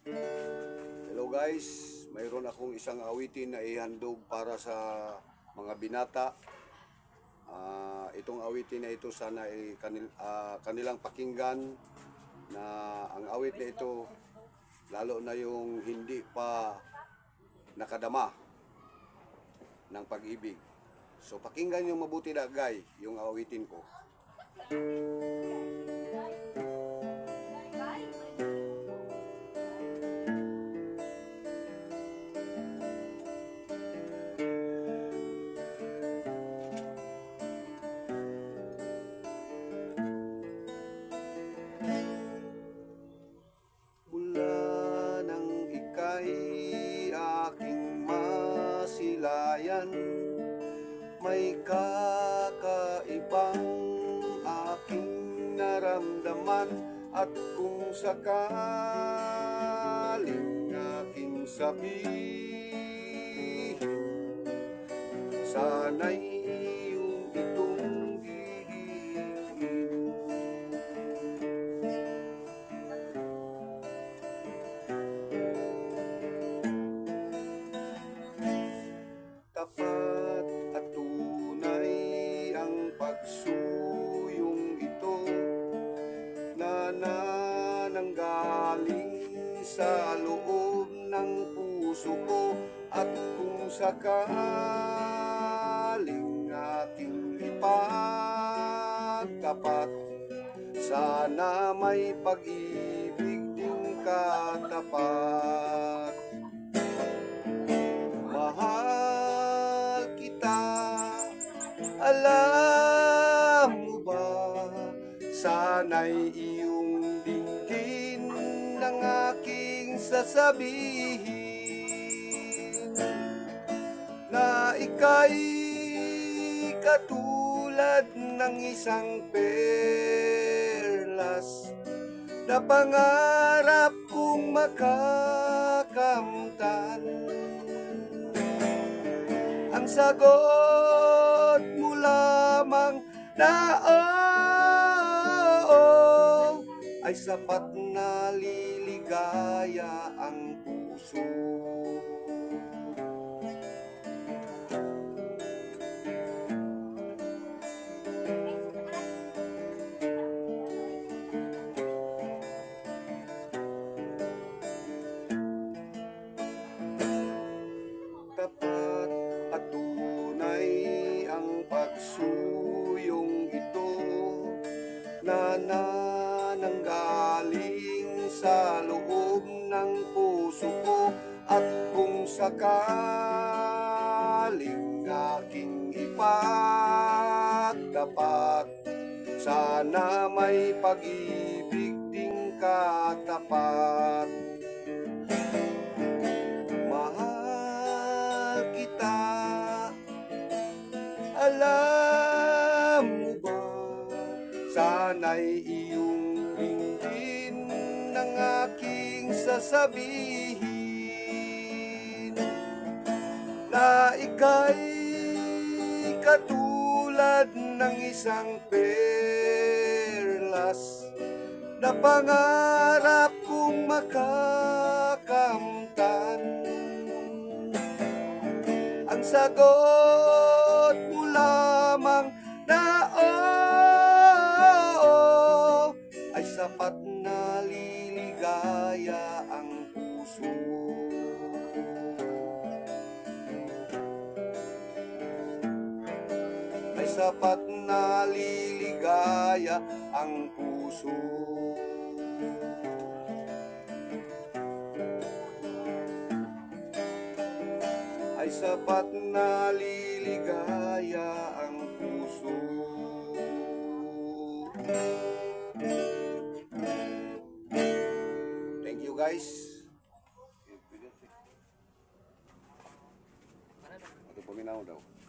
Hello guys, mayroon akong isang awitin na ihandog para sa mga binata. Ah, itong awitin na ito sana ay kanil, ah, kanilang pakinggan na ang awit na ito lalo na yung hindi pa nakadama ng pag-ibig. So pakinggan yung mabuti na guy, yung awitin ko. May kakaibang aking naramdaman At kung sakaling aking sabihin Sana'y nananggaling sa loob ng puso ko at kung sakaling aking ipagtapat sana may pag-ibig din katapat. Mahal kita Alam mo ba Sana'y Ng aking sasabihin Na ika'y katulad ng isang perlas Na pangarap kong makakamtan. Ang sagot mo lamang na oo ay sapat na liligaya ang puso. tapat at tunay ang pagsuyong ito na nananggaling sakaling aking ipagtapat. Sana may pag-ibig ding katapat. Mahal kita. Alam mo ba Sana'y iyong dinggin Ng aking sasabihin Na ika'y katulad ng isang perlas na pangarap kong makakamtan. Ang sagot sapat na liligaya ang puso ay sapat na liligaya ang puso. Thank you guys. Ito paminaw daw.